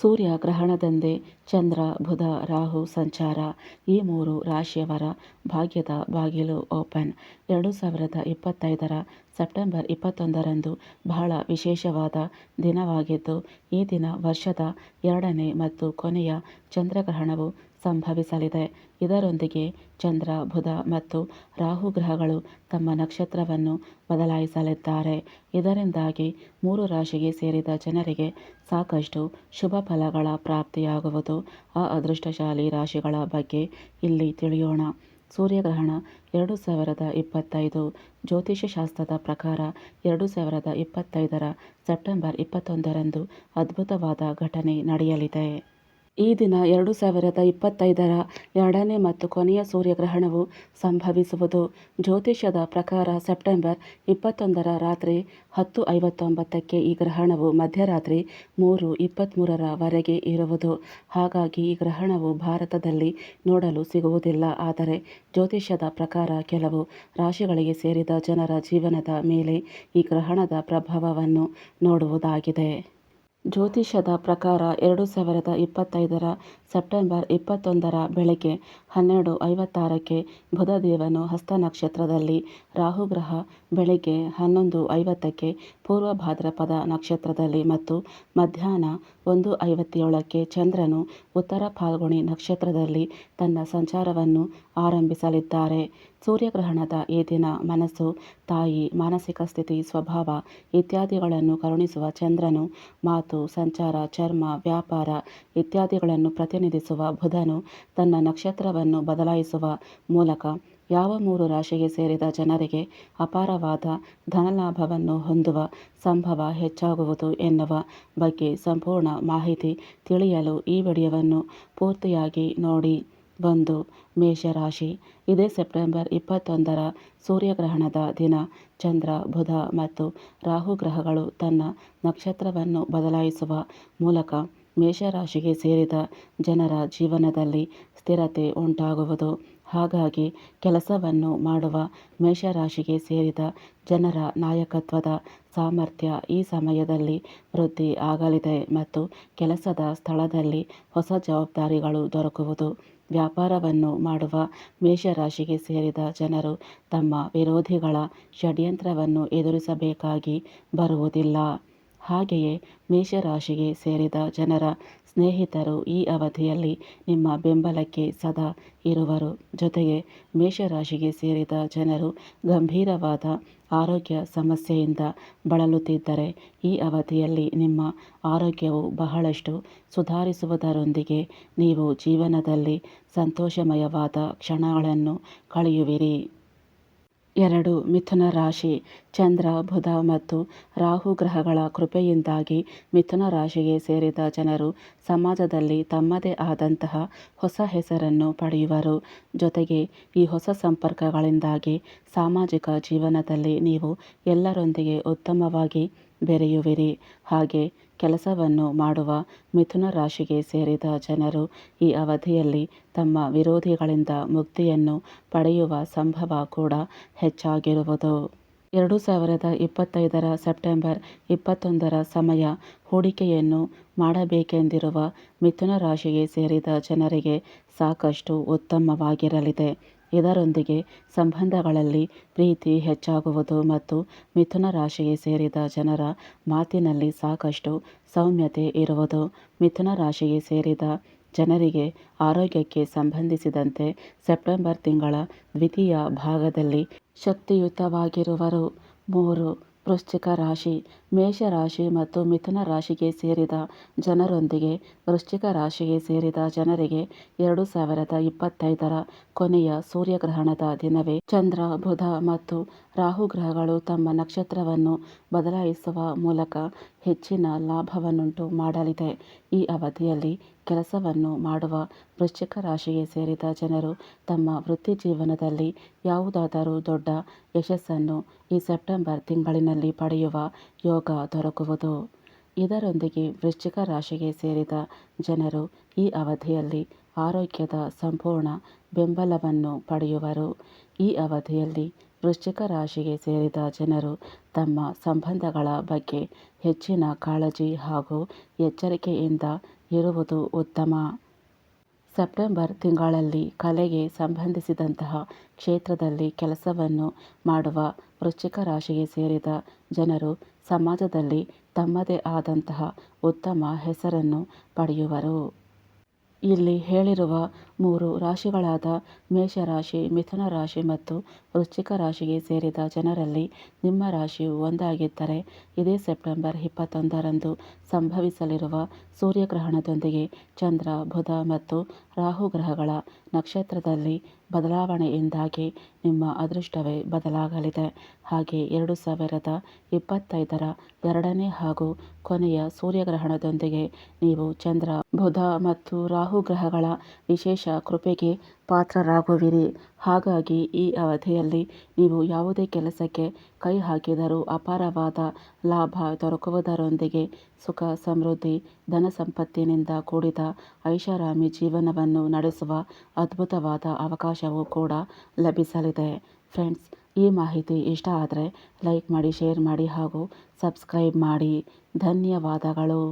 ಸೂರ್ಯ ಗ್ರಹಣದಂದೇ ಚಂದ್ರ, ಬುಧ, ರಾಹು, ಸಂಚಾರ. ಈ ಮೂರು ರಾಶಿಯವರ ಭಾಗ್ಯದ ಬಾಗಿಲು ಓಪನ್. ಎರಡು ಸಾವಿರದ ಇಪ್ಪತ್ತೈದರ ಸೆಪ್ಟೆಂಬರ್ ಇಪ್ಪತ್ತೊಂದರಂದು ಬಹಳ ವಿಶೇಷವಾದ ದಿನವಾಗಿದ್ದು, ಈ ದಿನ ವರ್ಷದ ಎರಡನೇ ಮತ್ತು ಕೊನೆಯ ಚಂದ್ರಗ್ರಹಣವು ಸಂಭವಿಸಲಿದೆ. ಇದರೊಂದಿಗೆ ಚಂದ್ರ, ಬುಧ ಮತ್ತು ರಾಹು ಗ್ರಹಗಳು ತಮ್ಮ ನಕ್ಷತ್ರವನ್ನು ಬದಲಾಯಿಸಲಿದ್ದಾರೆ. ಇದರಿಂದಾಗಿ ಮೂರು ರಾಶಿಗೆ ಸೇರಿದ ಜನರಿಗೆ ಸಾಕಷ್ಟು ಶುಭ ಫಲಗಳ ಪ್ರಾಪ್ತಿಯಾಗುವುದು. ಆ ಅದೃಷ್ಟಶಾಲಿ ರಾಶಿಗಳ ಬಗ್ಗೆ ಇಲ್ಲಿ ತಿಳಿಯೋಣ. ಸೂರ್ಯಗ್ರಹಣ ಎರಡು ಸಾವಿರದ ಇಪ್ಪತ್ತೈದು. ಜ್ಯೋತಿಷ್ಯ ಶಾಸ್ತ್ರದ ಪ್ರಕಾರ ಎರಡು ಸಾವಿರದ ಇಪ್ಪತ್ತೈದರ ಸೆಪ್ಟೆಂಬರ್ ಇಪ್ಪತ್ತೊಂದರಂದು ಅದ್ಭುತವಾದ ಘಟನೆ ನಡೆಯಲಿದೆ. ಈ ದಿನ ಎರಡು ಸಾವಿರದ ಇಪ್ಪತ್ತೈದರ ಎರಡನೇ ಮತ್ತು ಕೊನೆಯ ಸೂರ್ಯಗ್ರಹಣವು ಸಂಭವಿಸುವುದು. ಜ್ಯೋತಿಷ್ಯದ ಪ್ರಕಾರ ಸೆಪ್ಟೆಂಬರ್ ಇಪ್ಪತ್ತೊಂದರ ರಾತ್ರಿ ಹತ್ತು ಐವತ್ತೊಂಬತ್ತಕ್ಕೆ ಈ ಗ್ರಹಣವು ಮಧ್ಯರಾತ್ರಿ ಮೂರು ಇಪ್ಪತ್ತ್ಮೂರರ ವರೆಗೆ ಇರುವುದು. ಹಾಗಾಗಿ ಈ ಗ್ರಹಣವು ಭಾರತದಲ್ಲಿ ನೋಡಲು ಸಿಗುವುದಿಲ್ಲ. ಆದರೆ ಜ್ಯೋತಿಷ್ಯದ ಪ್ರಕಾರ ಕೆಲವು ರಾಶಿಗಳಿಗೆ ಸೇರಿದ ಜನರ ಜೀವನದ ಮೇಲೆ ಈ ಗ್ರಹಣದ ಪ್ರಭಾವವನ್ನು ನೋಡುವುದಾಗಿದೆ. ಜ್ಯೋತಿಷ್ಯದ ಪ್ರಕಾರ ಎರಡು ಸಾವಿರದ ಇಪ್ಪತ್ತೈದರ ಸೆಪ್ಟೆಂಬರ್ ಇಪ್ಪತ್ತೊಂದರ ಬೆಳಗ್ಗೆ ಹನ್ನೆರಡು ಐವತ್ತಾರಕ್ಕೆ ಬುಧದೇವನು ಹಸ್ತ ನಕ್ಷತ್ರದಲ್ಲಿ ರಾಹುಗ್ರಹ ಬೆಳಗ್ಗೆ ಹನ್ನೊಂದು ಐವತ್ತಕ್ಕೆ ಪೂರ್ವ ಭಾದ್ರಪದ ನಕ್ಷತ್ರದಲ್ಲಿ ಮತ್ತು ಮಧ್ಯಾಹ್ನ ಒಂದು ಐವತ್ತೇಳಕ್ಕೆ ಚಂದ್ರನು ಉತ್ತರ ಫಾಲ್ಗುಣಿ ನಕ್ಷತ್ರದಲ್ಲಿ ತನ್ನ ಸಂಚಾರವನ್ನು ಆರಂಭಿಸಲಿದ್ದಾರೆ. ಸೂರ್ಯಗ್ರಹಣದ ಈ ದಿನ ಮನಸ್ಸು, ತಾಯಿ, ಮಾನಸಿಕ ಸ್ಥಿತಿ, ಸ್ವಭಾವ ಇತ್ಯಾದಿಗಳನ್ನು ಕರುಣಿಸುವ ಚಂದ್ರನು, ಮಾತು, ಸಂಚಾರ, ಚರ್ಮ, ವ್ಯಾಪಾರ ಇತ್ಯಾದಿಗಳನ್ನು ಪ್ರತಿನಿಧಿಸುವ ಬುಧನು ತನ್ನ ನಕ್ಷತ್ರವನ್ನು ಬದಲಾಯಿಸುವ ಮೂಲಕ ಯಾವ ಮೂರು ರಾಶಿಗೆ ಸೇರಿದ ಜನರಿಗೆ ಅಪಾರವಾದ ಧನಲಾಭವನ್ನು ಹೊಂದುವ ಸಂಭವ ಹೆಚ್ಚಾಗುವುದು ಎನ್ನುವ ಬಗ್ಗೆ ಸಂಪೂರ್ಣ ಮಾಹಿತಿ ತಿಳಿಯಲು ಈ ವಿಡಿಯೋವನ್ನು ಪೂರ್ತಿಯಾಗಿ ನೋಡಿ. ಒಂದು ಮೇಷರಾಶಿ. ಇದೇ ಸೆಪ್ಟೆಂಬರ್ ಇಪ್ಪತ್ತೊಂದರ ಸೂರ್ಯಗ್ರಹಣದ ದಿನ. ಚಂದ್ರ, ಬುಧ ಮತ್ತು ರಾಹು ಗ್ರಹಗಳು ತನ್ನ ನಕ್ಷತ್ರವನ್ನು ಬದಲಾಯಿಸುವ ಮೂಲಕ ಮೇಷರಾಶಿಗೆ ಸೇರಿದ ಜನರ ಜೀವನದಲ್ಲಿ ಸ್ಥಿರತೆ ಉಂಟಾಗುವುದು. ಹಾಗಾಗಿ ಕೆಲಸವನ್ನು ಮಾಡುವ ಮೇಷರಾಶಿಗೆ ಸೇರಿದ ಜನರ ನಾಯಕತ್ವದ ಸಾಮರ್ಥ್ಯ ಈ ಸಮಯದಲ್ಲಿ ವೃದ್ಧಿ ಆಗಲಿದೆ ಮತ್ತು ಕೆಲಸದ ಸ್ಥಳದಲ್ಲಿ ಹೊಸ ಜವಾಬ್ದಾರಿಗಳು ದೊರಕುವುದು. ವ್ಯಾಪಾರವನ್ನು ಮಾಡುವ ಮೇಷರಾಶಿಗೆ ಸೇರಿದ ಜನರು ತಮ್ಮ ವಿರೋಧಿಗಳ ಷಡ್ಯಂತ್ರವನ್ನು ಎದುರಿಸಬೇಕಾಗಿ ಬರುವುದಿಲ್ಲ. ಹಾಗೆಯೇ ಮೇಷರಾಶಿಗೆ ಸೇರಿದ ಜನರ ಸ್ನೇಹಿತರು ಈ ಅವಧಿಯಲ್ಲಿ ನಿಮ್ಮ ಬೆಂಬಲಕ್ಕೆ ಸದಾ ಇರುವರು. ಜೊತೆಗೆ ಮೇಷರಾಶಿಗೆ ಸೇರಿದ ಜನರು ಗಂಭೀರವಾದ ಆರೋಗ್ಯ ಸಮಸ್ಯೆಯಿಂದ ಬಳಲುತ್ತಿದ್ದರೆ ಈ ಅವಧಿಯಲ್ಲಿ ನಿಮ್ಮ ಆರೋಗ್ಯವು ಬಹಳಷ್ಟು ಸುಧಾರಿಸುವುದರೊಂದಿಗೆ ನೀವು ಜೀವನದಲ್ಲಿ ಸಂತೋಷಮಯವಾದ ಕ್ಷಣಗಳನ್ನು ಕಳೆಯುವಿರಿ. ಎರಡು ಮಿಥುನ ರಾಶಿ, ಚಂದ್ರ, ಬುಧ ಮತ್ತು ರಾಹು ಗ್ರಹಗಳ ಕೃಪೆಯಿಂದಾಗಿ ಮಿಥುನ ರಾಶಿಗೆ ಸೇರಿದ ಜನರು ಸಮಾಜದಲ್ಲಿ ತಮ್ಮದೇ ಆದಂತಹ ಹೊಸ ಹೆಸರನ್ನು ಪಡೆಯುವರು. ಜೊತೆಗೆ ಈ ಹೊಸ ಸಂಪರ್ಕಗಳಿಂದಾಗಿ ಸಾಮಾಜಿಕ ಜೀವನದಲ್ಲಿ ನೀವು ಎಲ್ಲರೊಂದಿಗೆ ಉತ್ತಮವಾಗಿ ಬೆರೆಯುವಿರಿ. ಹಾಗೆ ಕೆಲಸವನ್ನು ಮಾಡುವ ಮಿಥುನ ರಾಶಿಗೆ ಸೇರಿದ ಜನರು ಈ ಅವಧಿಯಲ್ಲಿ ತಮ್ಮ ವಿರೋಧಿಗಳಿಂದ ಮುಕ್ತಿಯನ್ನು ಪಡೆಯುವ ಸಂಭವ ಕೂಡ ಹೆಚ್ಚಾಗಿರುವುದು. ಎರಡು ಸಾವಿರದ ಇಪ್ಪತ್ತೈದರ ಸೆಪ್ಟೆಂಬರ್ ಇಪ್ಪತ್ತೊಂದರ ಸಮಯ ಹೂಡಿಕೆಯನ್ನು ಮಾಡಬೇಕೆಂದಿರುವ ಮಿಥುನ ರಾಶಿಗೆ ಸೇರಿದ ಜನರಿಗೆ ಸಾಕಷ್ಟು ಉತ್ತಮವಾಗಿರಲಿದೆ. ಇದರೊಂದಿಗೆ ಸಂಬಂಧಗಳಲ್ಲಿ ಪ್ರೀತಿ ಹೆಚ್ಚಾಗುವುದು ಮತ್ತು ಮಿಥುನ ರಾಶಿಗೆ ಸೇರಿದ ಜನರ ಮಾತಿನಲ್ಲಿ ಸಾಕಷ್ಟು ಸೌಮ್ಯತೆ ಇರುವುದು. ಮಿಥುನ ರಾಶಿಗೆ ಸೇರಿದ ಜನರಿಗೆ ಆರೋಗ್ಯಕ್ಕೆ ಸಂಬಂಧಿಸಿದಂತೆ ಸೆಪ್ಟೆಂಬರ್ ತಿಂಗಳ ದ್ವಿತೀಯ ಭಾಗದಲ್ಲಿ ಶಕ್ತಿಯುತವಾಗಿರುವರು. ಮೂರು, ವೃಶ್ಚಿಕ ರಾಶಿ ಮೇಷರಾಶಿ ಮತ್ತು ಮಿಥುನ ರಾಶಿಗೆ ಸೇರಿದ ಜನರೊಂದಿಗೆ ವೃಶ್ಚಿಕ ರಾಶಿಗೆ ಸೇರಿದ ಜನರಿಗೆ ಎರಡು ಸಾವಿರದ ಇಪ್ಪತ್ತೈದರ ಕೊನೆಯ ಸೂರ್ಯಗ್ರಹಣದ ದಿನವೇ. ಚಂದ್ರ, ಬುಧ ಮತ್ತು ರಾಹು ಗ್ರಹಗಳು ತಮ್ಮ ನಕ್ಷತ್ರವನ್ನು ಬದಲಾಯಿಸುವ ಮೂಲಕ ಹೆಚ್ಚಿನ ಲಾಭವನ್ನುಂಟು ಮಾಡಲಿದೆ. ಈ ಅವಧಿಯಲ್ಲಿ ಕೆಲಸವನ್ನು ಮಾಡುವ ವೃಶ್ಚಿಕ ರಾಶಿಗೆ ಸೇರಿದ ಜನರು ತಮ್ಮ ವೃತ್ತಿ ಜೀವನದಲ್ಲಿ ಯಾವುದಾದರೂ ದೊಡ್ಡ ಯಶಸ್ಸನ್ನು ಈ ಸೆಪ್ಟೆಂಬರ್ ತಿಂಗಳಿನಲ್ಲಿ ಪಡೆಯುವ ಯೋಗ ದೊರಕುವುದು. ಇದರೊಂದಿಗೆ ವೃಶ್ಚಿಕ ರಾಶಿಗೆ ಸೇರಿದ ಜನರು ಈ ಅವಧಿಯಲ್ಲಿ ಆರೋಗ್ಯದ ಸಂಪೂರ್ಣ ಬೆಂಬಲವನ್ನು ಪಡೆಯುವರು. ಈ ಅವಧಿಯಲ್ಲಿ ವೃಶ್ಚಿಕ ರಾಶಿಗೆ ಸೇರಿದ ಜನರು ತಮ್ಮ ಸಂಬಂಧಗಳ ಬಗ್ಗೆ ಹೆಚ್ಚಿನ ಕಾಳಜಿ ಹಾಗೂ ಎಚ್ಚರಿಕೆಯಿಂದ ಇರುವುದು ಉತ್ತಮ. ಸೆಪ್ಟೆಂಬರ್ ತಿಂಗಳಲ್ಲಿ ಕಲೆಗೆ ಸಂಬಂಧಿಸಿದಂತಹ ಕ್ಷೇತ್ರದಲ್ಲಿ ಕೆಲಸವನ್ನು ಮಾಡುವ ವೃಶ್ಚಿಕ ರಾಶಿಗೆ ಸೇರಿದ ಜನರು ಸಮಾಜದಲ್ಲಿ ತಮ್ಮದೇ ಆದಂತಹ ಉತ್ತಮ ಹೆಸರನ್ನು ಪಡೆಯುವರು. ಇಲ್ಲಿ ಹೇಳಿರುವ ಮೂರು ರಾಶಿಗಳಾದ ಮೇಷರಾಶಿ ಮಿಥುನ ರಾಶಿ ಮತ್ತು ವೃಶ್ಚಿಕ ರಾಶಿಗೆ ಸೇರಿದ ಜನರಲ್ಲಿ ನಿಮ್ಮ ರಾಶಿಯು ಒಂದಾಗಿದ್ದರೆ ಇದೇ ಸೆಪ್ಟೆಂಬರ್ ಇಪ್ಪತ್ತೊಂದರಂದು ಸಂಭವಿಸಲಿರುವ ಸೂರ್ಯಗ್ರಹಣದೊಂದಿಗೆ ಚಂದ್ರ, ಬುಧ ಮತ್ತು ರಾಹು ಗ್ರಹಗಳ ನಕ್ಷತ್ರದಲ್ಲಿ ಬದಲಾವಣೆಯಿಂದಾಗಿ ನಿಮ್ಮ ಅದೃಷ್ಟವೇ ಬದಲಾಗಲಿದೆ. ಹಾಗೆ ಎರಡು ಸಾವಿರದ ಇಪ್ಪತ್ತೈದರ ಎರಡನೇ ಹಾಗೂ ಕೊನೆಯ ಸೂರ್ಯಗ್ರಹಣದೊಂದಿಗೆ ನೀವು ಚಂದ್ರ, ಬುಧ ಮತ್ತು ರಾಹು ಗ್ರಹಗಳ ವಿಶೇಷ ಕೃಪೆಗೆ ಪಾತ್ರರಾಗುವಿರಿ. ಹಾಗಾಗಿ ಈ ಅವಧಿಯಲ್ಲಿ ನೀವು ಯಾವುದೇ ಕೆಲಸಕ್ಕೆ ಕೈ ಹಾಕಿದರೂ ಅಪಾರವಾದ ಲಾಭ ದೊರಕುವುದರೊಂದಿಗೆ ಸುಖ, ಸಮೃದ್ಧಿ, ಧನ ಸಂಪತ್ತಿನಿಂದ ಕೂಡಿದ ಐಷಾರಾಮಿ ಜೀವನವನ್ನು ನಡೆಸುವ ಅದ್ಭುತವಾದ ಅವಕಾಶವೂ ಕೂಡ ಲಭಿಸಲಿದೆ. ಫ್ರೆಂಡ್ಸ್, ಈ ಮಾಹಿತಿ ಇಷ್ಟ ಆದರೆ ಲೈಕ್ ಮಾಡಿ, ಶೇರ್ ಮಾಡಿ ಹಾಗೂ ಸಬ್ಸ್ಕ್ರೈಬ್ ಮಾಡಿ. ಧನ್ಯವಾದಗಳು.